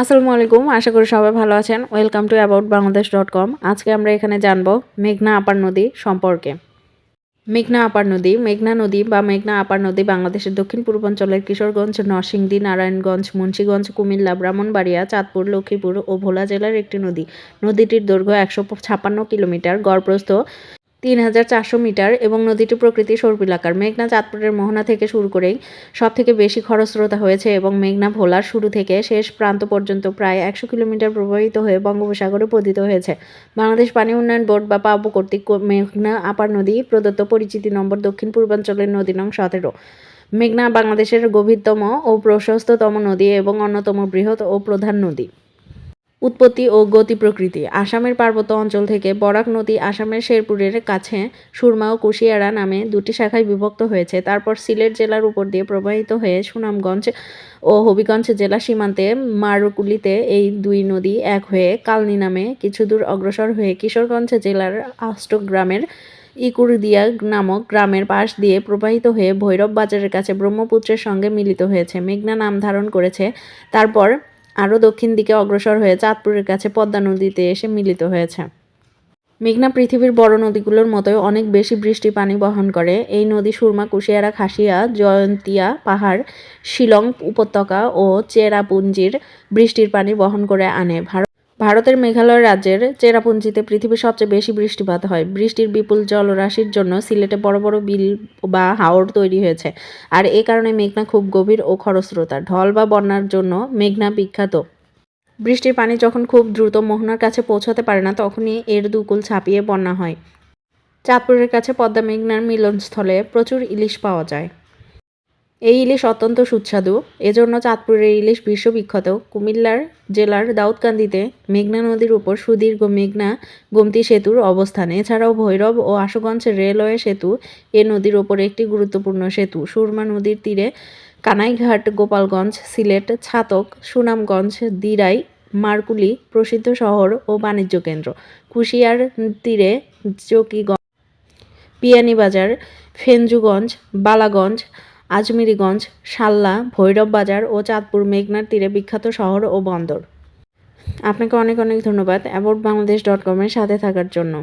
আসসালামু আলাইকুম, আশা করি সবাই ভালো আছেন। Welcome to about Bangladesh dot com আজকে আমরা এখানে জানব মেঘনা আপার নদী সম্পর্কে। মেঘনা আপার নদী, মেঘনা নদী বা মেঘনা আপার নদী বাংলাদেশের দক্ষিণ পূর্বাঞ্চলের কিশোরগঞ্জ, নরসিংদী, নারায়ণগঞ্জ, মুন্সীগঞ্জ, কুমিল্লা, ব্রাহ্মণবাড়িয়া, চাঁদপুর, লক্ষ্মীপুর ও ভোলা জেলার একটি নদী। নদীটির দৈর্ঘ্য একশো ছাপ্পান্ন কিলোমিটার। গড়প্রস্থ তিন হাজার চারশো মিটার এবং নদীটি প্রকৃতি সর্পিলাকার মেঘনা চাঁদপুরের মোহনা থেকে শুরু করেই সব থেকে বেশি খরস্রোতা হয়েছে এবং মেঘনা ভোলার শুরু থেকে শেষ প্রান্ত পর্যন্ত প্রায় একশো কিলোমিটার প্রবাহিত হয়ে বঙ্গোপসাগরে পতিত হয়েছে। বাংলাদেশ পানি উন্নয়ন বোর্ড বা পাবো কর্তৃক মেঘনা আপার নদী প্রদত্ত পরিচিতি নম্বর দক্ষিণ পূর্বাঞ্চলের নদী নং সতেরো। মেঘনা বাংলাদেশের গভীরতম ও প্রশস্ততম নদী এবং অন্যতম বৃহৎ ও প্রধান নদী। উৎপত্তি ও গতি প্রকৃতি। আসামের পার্বত্য অঞ্চল থেকে বরাক নদী আসামের শেরপুরের কাছে সুরমা ও কুশিয়ারা নামে দুটি শাখায় বিভক্ত হয়েছে। তারপর সিলেট জেলার উপর দিয়ে প্রবাহিত হয়ে সুনামগঞ্জ ও হবিগঞ্জ জেলা সীমান্তে মারকুলিতে এই দুই নদী এক হয়ে কালনি নামে কিছু দূর অগ্রসর হয়ে কিশোরগঞ্জ জেলার আষ্টগ্রামের ইকুরদিয়া নামক গ্রামের পাশ দিয়ে প্রবাহিত হয়ে ভৈরব বাজারের কাছে ব্রহ্মপুত্রের সঙ্গে মিলিত হয়েছে। মেঘনা নাম ধারণ করেছে। তারপর আরও দক্ষিণ দিকে অগ্রসর হয়ে চাঁদপুরের কাছে পদ্মা নদীতে এসে মিলিত হয়েছে। মেঘনা পৃথিবীর বড় নদীগুলোর মতোই অনেক বেশি বৃষ্টি পানি বহন করে। এই নদী সুরমা, কুশিয়ারা, খাসিয়া, জয়ন্তিয়া পাহাড়, শিলং উপত্যকা ও চেরাপুঞ্জির বৃষ্টির পানি বহন করে আনে। ভারত ভারতের মেঘালয় রাজ্যের চেরাপুঞ্জিতে পৃথিবীর সবচেয়ে বেশি বৃষ্টিপাত হয়। বৃষ্টির বিপুল জলরাশির জন্য সিলেটে বড় বড় বিল বা হাওড় তৈরি হয়েছে। আর এ কারণে মেঘনা খুব গভীর ও খরস্রোতা। ঢল বা বন্যার জন্য মেঘনা বিখ্যাত। বৃষ্টির পানি যখন খুব দ্রুত মোহনার কাছে পৌঁছাতে পারে না, তখনই এর দুকুল ছাপিয়ে বন্যা হয়। চাঁদপুরের কাছে পদ্মা মেঘনার মিলনস্থলে প্রচুর ইলিশ পাওয়া যায়। এই ইলিশ অত্যন্ত সুস্বাদু। এজন্য চাঁদপুরের ইলিশ বিশ্ববিখ্যাত কুমিল্লার জেলার দাউদকান্দিতে মেঘনা নদীর উপর সুদীর্ঘ মেঘনা গোমতী সেতুর অবস্থান। এছাড়াও ভৈরব ও আশুগঞ্জ রেলওয়ে সেতু এ নদীর ওপর একটি গুরুত্বপূর্ণ সেতু। সুরমা নদীর তীরে কানাইঘাট, গোপালগঞ্জ, সিলেট, ছাতক, সুনামগঞ্জ, দিরাই, মারকুলি প্রসিদ্ধ শহর ও বাণিজ্য কেন্দ্র। কুশিয়ার তীরে চকিগঞ্জ, পিয়ানীবাজার, ফেঞ্জুগঞ্জ, বালাগঞ্জ আজমিরিগঞ্জ সাল্লা ভৈরব বাজার ও চাঁদপুর মেঘনার তীরে বিখ্যাত শহর ও বন্দর। আপনাকে অনেক অনেক ধন্যবাদ। অ্যাবাউট বাংলাদেশ ডট কমের সাথে থাকার জন্য।